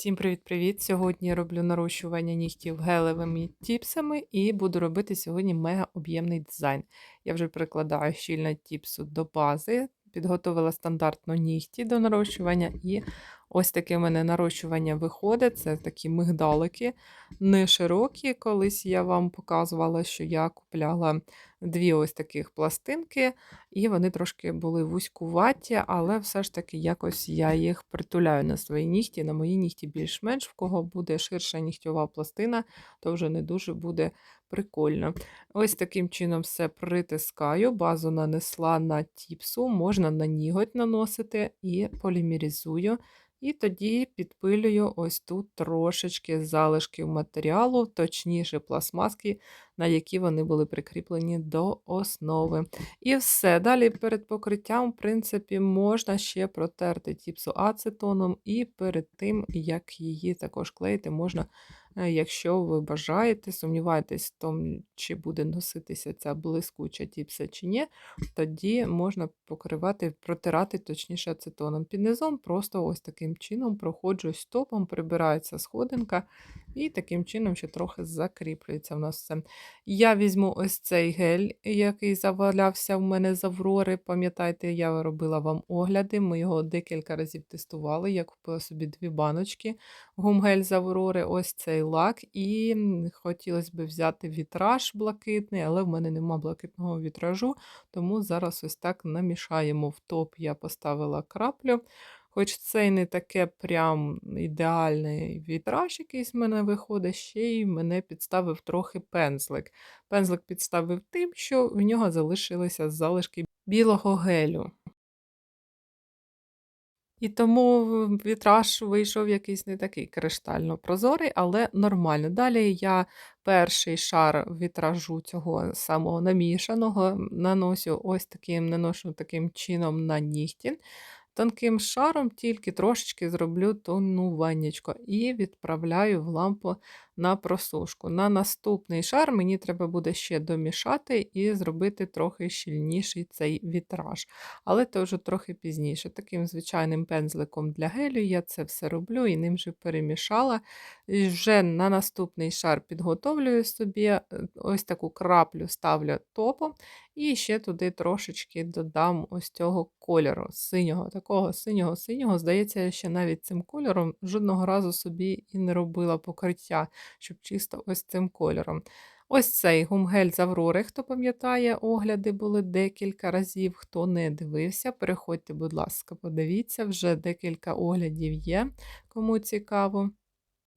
Всім привіт-привіт! Сьогодні роблю нарощування нігтів гелевими тіпсами і буду робити сьогодні мега об'ємний дизайн. Я вже прикладаю щільно тіпсу до бази, підготовила стандартно нігті до нарощування, і ось таке в мене нарощування виходить. Це такі мигдалики, не широкі. Колись я вам показувала, що я купляла дві ось таких пластинки, і вони трошки були вузькуваті, але все ж таки якось я їх притуляю на свої нігті. На мої нігті більш-менш, в кого буде ширша нігтьова пластина, то вже не дуже буде прикольно. Ось таким чином все притискаю, базу нанесла на тіпсу, можна на ніготь наносити і полімерізую. І тоді підпилюю ось тут трошечки залишків матеріалу, точніше пластмаски, на які вони були прикріплені до основи. І все. Далі перед покриттям, в принципі, можна ще протерти тіпсу ацетоном, і перед тим, як її також клеїти, можна Е, якщо ви бажаєте, сумніваєтесь в тому, чи буде носитися ця блискуча тіпса чи ні, тоді можна покривати, протирати точніше ацетоном. Під просто ось таким чином проходжу стопом, прибирається сходинка, і таким чином ще трохи закріплюється в нас все. Я візьму ось цей гель, який завалявся в мене з Аврори. Пам'ятаєте, я робила вам огляди, ми його декілька разів тестували. Я купила собі дві баночки гумгель з Аврори, ось цей лак. І хотілося б взяти вітраж блакитний, але в мене нема блакитного вітражу, тому зараз ось так намішаємо в топ, я поставила краплю. Хоч це і не таке прям ідеальний вітраж, якийсь в мене виходить, ще й мене підставив трохи пензлик. Пензлик підставив тим, що в нього залишилися залишки білого гелю. І тому вітраж вийшов якийсь не такий криштально прозорий, але нормально. Далі я перший шар вітражу цього самого намішаного наношу ось таким наношу таким чином на нігті тонким шаром, тільки трошечки зроблю тонуваннячко і відправляю в лампу на просушку. На наступний шар мені треба буде ще домішати і зробити трохи щільніший цей вітраж. Але це вже трохи пізніше. Таким звичайним пензликом для гелю я це все роблю і ним же перемішала. І вже на наступний шар підготовлюю собі е, ось таку краплю ставлю топом, і ще туди трошечки додам ось цього кольору синього, такого синього-синього. Здається, я ще навіть цим кольором жодного разу собі і не робила покриття щоб чисто ось цим кольором. Ось цей гумгель з Аврори, хто пам'ятає, огляди були декілька разів. Хто не дивився, переходьте, будь ласка, подивіться, вже декілька оглядів є, кому цікаво.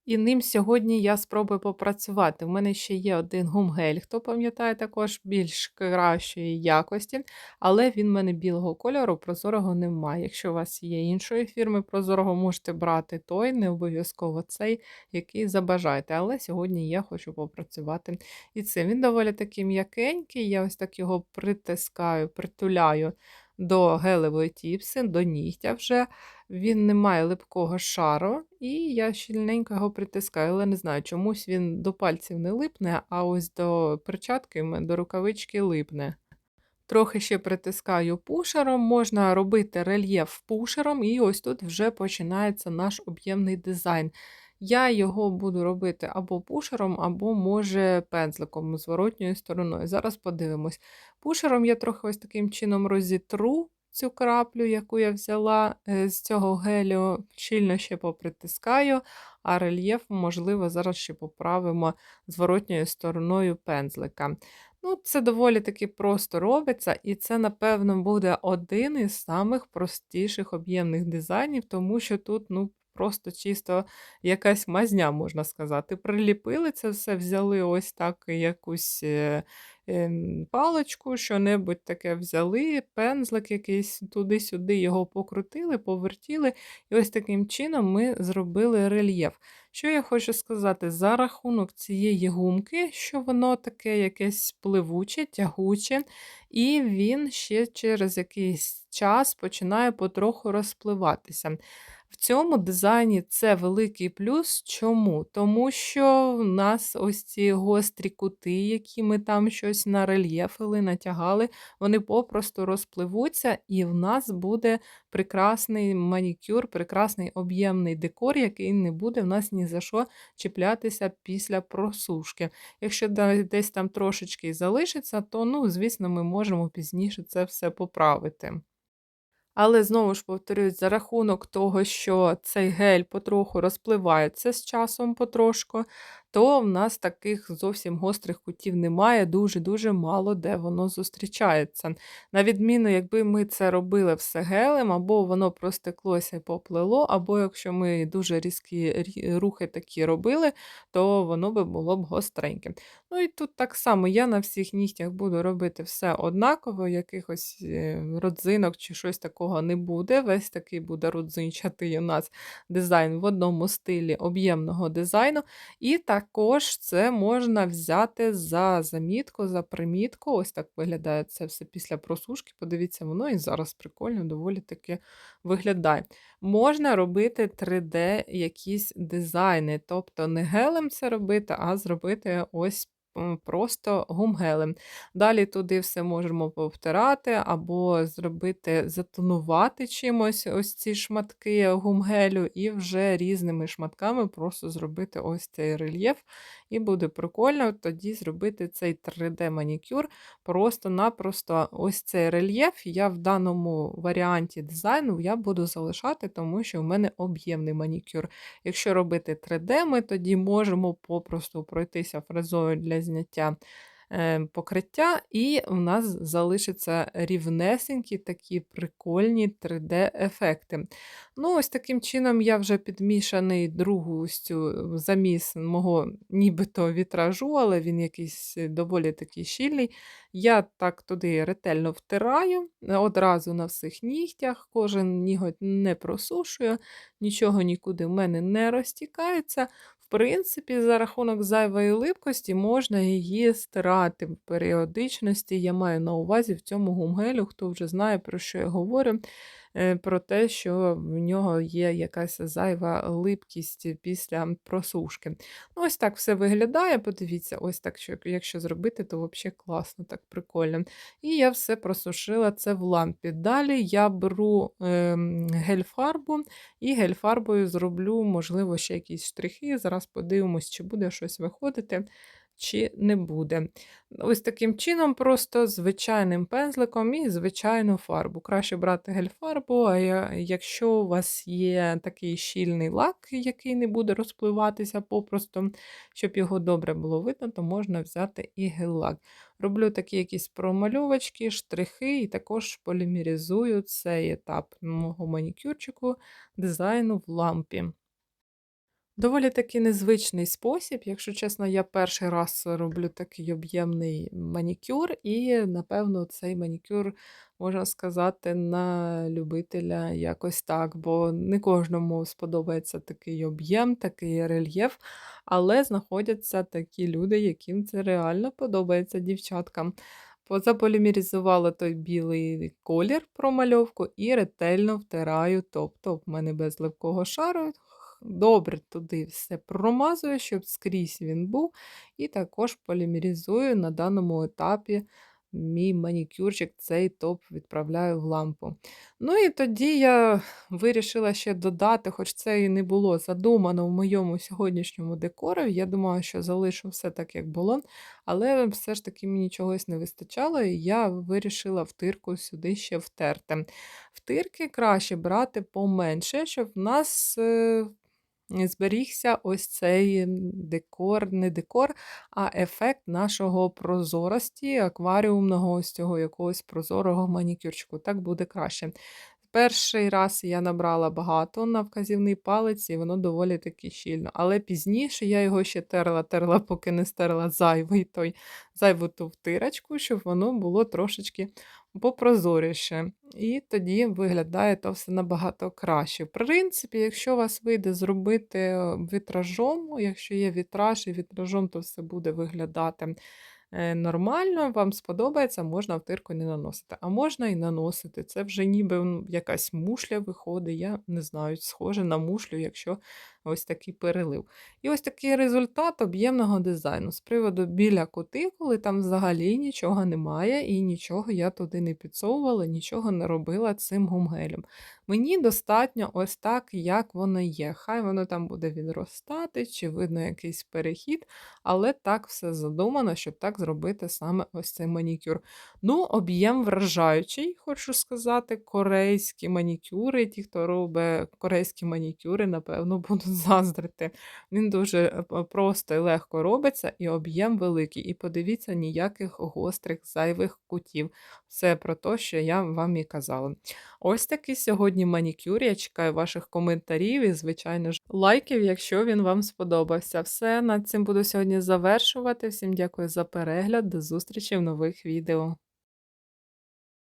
І ним сьогодні я спробую попрацювати. У мене ще є один гумгель, хто пам'ятає, також більш кращої якості, але він в мене білого кольору, прозорого немає. Якщо у вас є іншої фірми прозорого, можете брати той, не обов'язково цей, який забажаєте. Але сьогодні я хочу попрацювати і цим. Він доволі такий м'якенький, я ось так його притискаю, притуляю до гелевої тіпси, до нігтя вже. Він не має липкого шару, і я щільненько його притискаю, але не знаю, чомусь він до пальців не липне, а ось до перчатки, до рукавички липне. Трохи ще притискаю пушером, можна робити рельєф пушером, і ось тут вже починається наш об'ємний дизайн. Я його буду робити або пушером, або, може, пензликом зворотньою стороною. Зараз подивимось. Пушером я трохи ось таким чином розітру цю краплю, яку я взяла е, з цього гелю, щільно ще попритискаю, а рельєф, можливо, зараз ще поправимо зворотньою стороною пензлика. Ну, Це доволі таки просто робиться, і це, напевно, буде один із самих простіших об'ємних дизайнів, тому що тут, ну, Просто чисто якась мазня, можна сказати. Приліпили це все, взяли ось так якусь е, ем, паличку, що-небудь таке взяли, пензлик якийсь туди-сюди його покрутили, повертіли, і ось таким чином ми зробили рельєф. Що я хочу сказати, за рахунок цієї гумки, що воно таке якесь пливуче, тягуче, і він ще через якийсь час починає потроху розпливатися. Цьому дизайні це великий плюс. Чому? Тому що в нас ось ці гострі кути, які ми там щось нарельєфили, натягали, вони попросту розпливуться, і в нас буде прекрасний манікюр, прекрасний об'ємний декор, який не буде в нас ні за що чіплятися після просушки. Якщо десь там трошечки залишиться, то, ну, звісно, ми можемо пізніше це все поправити. Але знову ж повторюсь, за рахунок того, що цей гель потроху розпливається з часом потрошку, то в нас таких зовсім гострих кутів немає, дуже-дуже мало де воно зустрічається. На відміну, якби ми це робили все гелем, або воно простеклося і поплило, або якщо ми дуже різкі рухи такі робили, то воно би було б гостреньке. Ну і тут так само я на всіх нігтях буду робити все однаково, якихось е, родзинок чи щось такого не буде. Весь такий буде родзинчатий у нас дизайн в одному стилі об'ємного дизайну. І також це можна взяти за замітку, за примітку. Ось так виглядає це все після просушки. Подивіться, воно і зараз прикольно, доволі таки виглядає. Можна робити 3D якісь дизайни, тобто не гелем це робити, а зробити ось просто гумгелем. Далі туди все можемо повтирати, або зробити, затонувати чимось ось ці шматки гумгелю, і вже різними шматками просто зробити ось цей рельєф. І буде прикольно тоді зробити цей 3D-манікюр. Просто-напросто ось цей рельєф я в даному варіанті дизайну я буду залишати, тому що в мене об'ємний манікюр. Якщо робити 3D, ми тоді можемо попросту пройтися фрезою для зняття покриття, і в нас залишаться рівнесенькі такі прикольні 3D-ефекти. Ну, Ось таким чином я вже підмішаний другу цю заміс мого нібито вітражу, але він якийсь доволі такий щільний. Я так туди ретельно втираю, одразу на всіх нігтях, кожен ніготь не просушую, нічого нікуди в мене не розтікається принципі, за рахунок зайвої липкості можна її стирати в періодичності. Я маю на увазі в цьому гумгелю, хто вже знає, про що я говорю. Е, про те, що в нього є якась зайва липкість після просушки. Ну, Ось так все виглядає. Подивіться, ось так, що якщо зробити, то взагалі класно, так прикольно. І я все просушила це в лампі. Далі я беру е, гель-фарбу і гель-фарбою зроблю, можливо, ще якісь штрихи. Зараз подивимось, чи буде щось виходити чи не буде. Ось таким чином, просто звичайним пензликом і звичайну фарбу. Краще брати гель-фарбу, а якщо у вас є такий щільний лак, який не буде розпливатися попросту, щоб його добре було видно, то можна взяти і гель-лак. Роблю такі якісь промальовочки, штрихи, і також полімеризую цей етап мого манікюрчику дизайну в лампі. Доволі таки незвичний спосіб. Якщо чесно, я перший раз роблю такий об'ємний манікюр, і, напевно, цей манікюр, можна сказати, на любителя якось так, бо не кожному сподобається такий об'єм, такий рельєф, але знаходяться такі люди, яким це реально подобається дівчаткам. Заполімеризувала той білий колір промальовку і ретельно втираю, тобто в мене без липкого шару добре туди все промазую, щоб скрізь він був. І також полімеризую на даному етапі мій манікюрчик, цей топ відправляю в лампу. Ну і тоді я вирішила ще додати, хоч це і не було задумано в моєму сьогоднішньому декорові. Я думала, що залишу все так, як було, але все ж таки мені чогось не вистачало, і я вирішила втирку сюди ще втерти. Втирки краще брати поменше, щоб в нас е, зберігся ось цей декор, не декор, а ефект нашого прозорості, акваріумного ось цього якогось прозорого манікюрчику. Так буде краще. Перший раз я набрала багато на вказівний палець, і воно доволі таки щільно. Але пізніше я його ще терла, терла, поки не стерла зайвий той, зайву ту втирочку, щоб воно було трошечки попрозоріше. І тоді виглядає то все набагато краще. В принципі, якщо у вас вийде зробити вітражом, якщо є вітраж і вітражом, то все буде виглядати е, нормально, вам сподобається, можна втирку не наносити. А можна і наносити. Це вже ніби якась мушля виходить. Я не знаю, схоже на мушлю, якщо ось такий перелив. І ось такий результат об'ємного дизайну. З приводу біля кутикули там взагалі нічого немає, і нічого я туди не підсовувала, нічого не робила цим гумгелем. Мені достатньо ось так, як воно є. Хай воно там буде відростати, чи видно якийсь перехід, але так все задумано, щоб так зробити саме ось цей манікюр. Ну, об'єм вражаючий, хочу сказати, корейські манікюри. Ті, хто робить корейські манікюри, напевно, будуть заздрити. Він дуже е, просто і легко робиться, і об'єм великий. І подивіться, ніяких гострих зайвих кутів. Все про те, що я вам і казала. Ось такий сьогодні манікюр. Я ваших коментарів і, звичайно ж, лайків, якщо він вам сподобався. Все, над цим буду сьогодні завершувати. Всім дякую за перегляд. До зустрічі в нових відео.